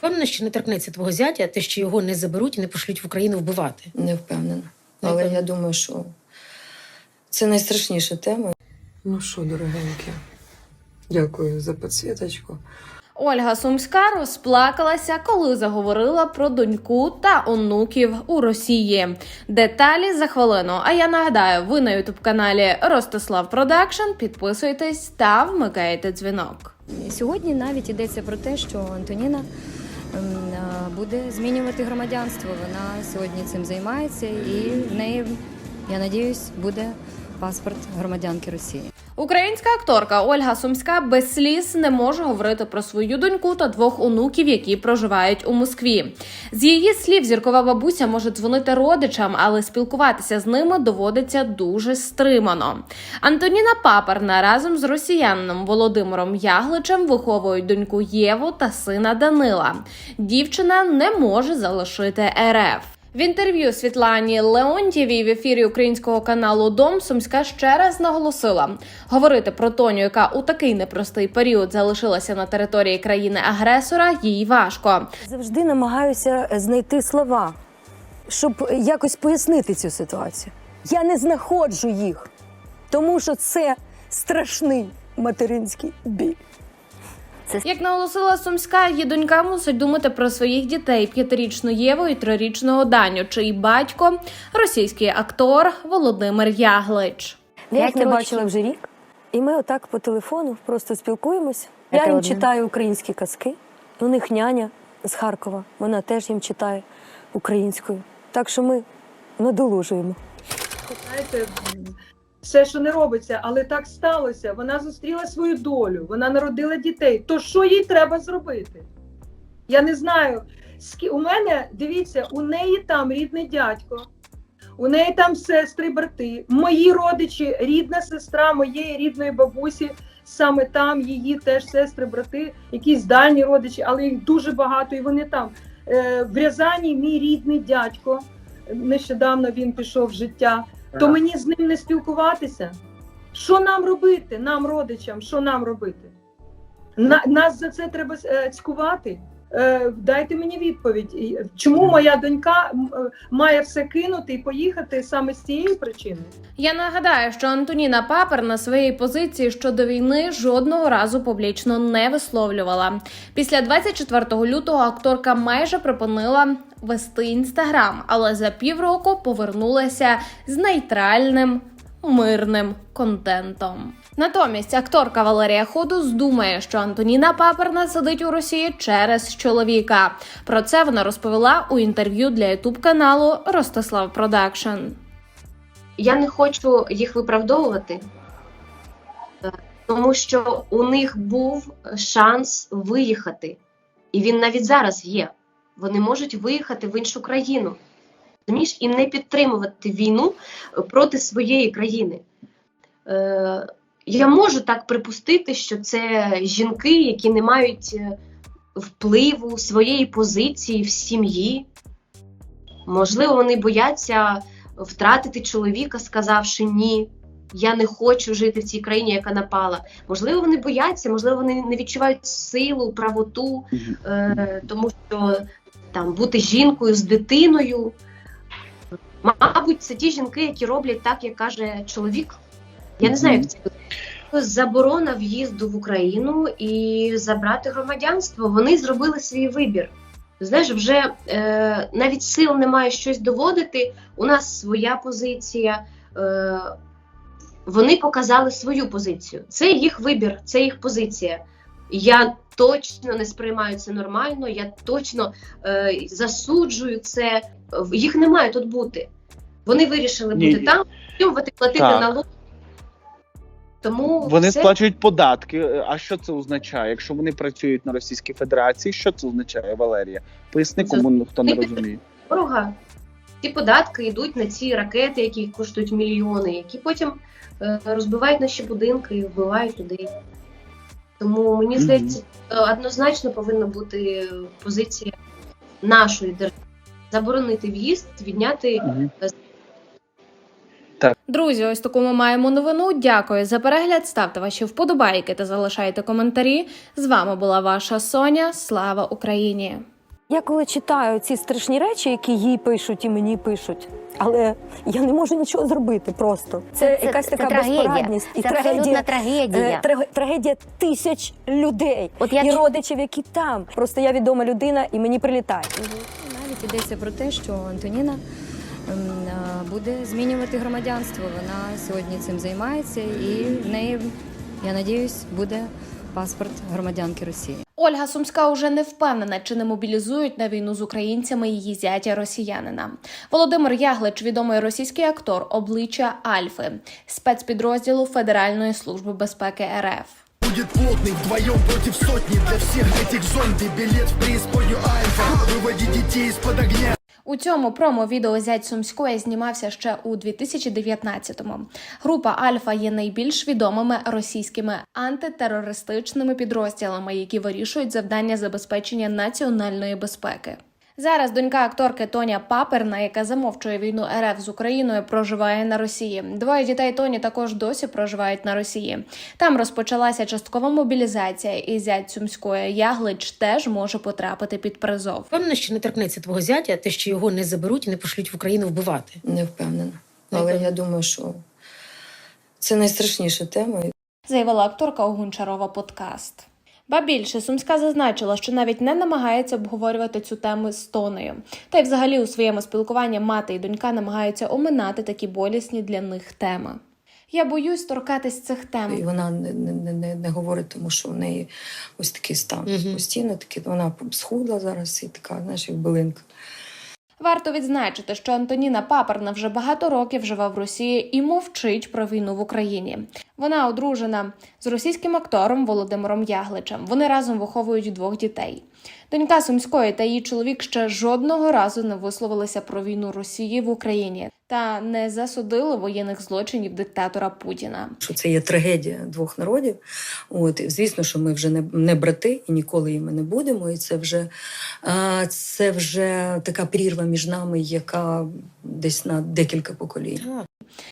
Впевнена, що не торкнеться твого зятя, те, що його не заберуть і не пошлють в Україну вбивати. Не впевнена. Але впевнена. я думаю, що це найстрашніша тема. Ну що, дорогенькі, дякую за підсвіточку. Ольга Сумська розплакалася, коли заговорила про доньку та онуків у Росії. Деталі за хвилину. А я нагадаю, ви на ютуб каналі Ростислав Продакшн. Підписуйтесь та вмикайте дзвінок. Сьогодні навіть йдеться про те, що Антоніна буде змінювати громадянство. Вона сьогодні цим займається, і в неї, я надіюсь, буде паспорт громадянки Росії. Українська акторка Ольга Сумська без сліз не може говорити про свою доньку та двох онуків, які проживають у Москві. З її слів, зіркова бабуся може дзвонити родичам, але спілкуватися з ними доводиться дуже стримано. Антоніна Паперна разом з росіянином Володимиром Ягличем виховують доньку Єву та сина Данила. Дівчина не може залишити РФ. В інтерв'ю Світлані Леонтьєвій в ефірі українського каналу Дом Сумська ще раз наголосила: говорити про Тоню, яка у такий непростий період залишилася на території країни-агресора, їй важко. Завжди намагаюся знайти слова, щоб якось пояснити цю ситуацію. Я не знаходжу їх, тому що це страшний материнський біль. Як наголосила Сумська, її донька мусить думати про своїх дітей: п'ятирічну Єву і трирічного Даню, чий батько російський актор Володимир Яглич. Я їх не бачила вже рік, і ми отак по телефону просто спілкуємося. Я їм читаю українські казки. У них няня з Харкова, вона теж їм читає українською. Так що ми надолужуємо. Все, що не робиться, але так сталося. Вона зустріла свою долю, вона народила дітей. То що їй треба зробити? Я не знаю. У мене, дивіться, у неї там рідний дядько, у неї там сестри, брати, мої родичі, рідна сестра моєї рідної бабусі, саме там її теж сестри, брати, якісь дальні родичі, але їх дуже багато, і вони там. Е, В Рязані мій рідний дядько. Нещодавно він пішов в життя то мені з ним не спілкуватися. Що нам робити, нам, родичам, що нам робити? На, нас за це треба е, цькувати. Е, дайте мені відповідь. Чому моя донька е, має все кинути і поїхати саме з цієї причини? Я нагадаю, що Антоніна Папер на своїй позиції щодо війни жодного разу публічно не висловлювала. Після 24 лютого акторка майже припинила вести інстаграм, але за півроку повернулася з нейтральним мирним контентом. Натомість акторка Валерія Ходус думає, що Антоніна Паперна сидить у Росії через чоловіка. Про це вона розповіла у інтерв'ю для ютуб каналу Ростислав Продакшн. я не хочу їх виправдовувати, тому що у них був шанс виїхати, і він навіть зараз є. Вони можуть виїхати в іншу країну, розумієш, і не підтримувати війну е, проти своєї країни. Е, я можу так припустити, що це жінки, які не мають е, впливу своєї позиції в сім'ї. Можливо, вони бояться втратити чоловіка, сказавши ні, я не хочу жити в цій країні, яка напала. Можливо, вони бояться, можливо, вони не відчувають силу, правоту, е, тому що там бути жінкою з дитиною. Мабуть, це ті жінки, які роблять так, як каже чоловік. Я не знаю, як це буде. заборона в'їзду в Україну і забрати громадянство. Вони зробили свій вибір. Знаєш, вже е, навіть сил немає щось доводити. У нас своя позиція. Е, вони показали свою позицію. Це їх вибір, це їх позиція. Я точно не сприймаю це нормально, я точно е, засуджую це. Їх не має тут бути. Вони вирішили Ні. бути там, платити платити Так. налоги. Тому Вони це сплачують податки. А що це означає? Якщо вони працюють на Російській Федерації, що це означає, Валерія? Поясни Це- кому хто не розуміє. ворога. Ці податки йдуть на ці ракети, які коштують мільйони, які потім е, розбивають наші будинки і вбивають людей. Тому мені здається, е, однозначно повинна бути позиція нашої держави. Заборонити в'їзд, відняти Так. Друзі, ось таку ми маємо новину. Дякую за перегляд. Ставте ваші вподобайки та залишайте коментарі. З вами була ваша Соня. Слава Україні! Я коли читаю ці страшні речі, які їй пишуть і мені пишуть, але я не можу нічого зробити просто. Це, якась така безпорадність і трагедія. трагедія. е, трагедія тисяч людей От я і чу- родичів, які там. Просто я відома людина, і мені прилітає. Навіть йдеться про те, що Антоніна ем, буде змінювати громадянство. Вона сьогодні цим займається, і в неї, я надіюсь, буде паспорт громадянки Росії. Ольга Сумська уже не впевнена, чи не мобілізують на війну з українцями її зятя росіянина. Володимир Яглич, відомий російський актор, обличчя Альфи, спецпідрозділу Федеральної служби безпеки РФ. Будет плотный вдвоем против сотни Для всех этих зомби билет в преисподнюю Альфа Выводить детей из-под огня у цьому промо-відео зять Сумської знімався ще у 2019-му. Група Альфа є найбільш відомими російськими антитерористичними підрозділами, які вирішують завдання забезпечення національної безпеки. Зараз донька акторки Тоня Паперна, яка замовчує війну РФ з Україною, проживає на Росії. Двоє дітей Тоні також досі проживають на Росії. Там розпочалася часткова мобілізація, і зять Сумської Яглич теж може потрапити під призов. Впевнена, що не торкнеться твого зятя, те, що його не заберуть і не пошлють в Україну вбивати. Не впевнена. Але я думаю, що це найстрашніша тема. заявила акторка у Гончарова подкаст. Ба більше Сумська зазначила, що навіть не намагається обговорювати цю тему з Тонею. Та й взагалі у своєму спілкуванні мати і донька намагаються оминати такі болісні для них теми. Я боюсь торкатись цих І тем. вона не, не, не, не говорить, тому що в неї ось такий стан. Мгм. Постійно такий, вона схудла зараз і така, знаєш, як билинка. Варто відзначити, що Антоніна Паперна вже багато років живе в Росії і мовчить про війну в Україні. Вона одружена з російським актором Володимиром Ягличем. Вони разом виховують двох дітей. Донька Сумської та її чоловік ще жодного разу не висловилися про війну Росії в Україні та не засудили воєнних злочинів диктатора Путіна. Що це є трагедія двох народів. От, і звісно, що ми вже не, не брати і ніколи їми не будемо. І це вже, а, це вже така прірва між нами, яка десь на декілька поколінь.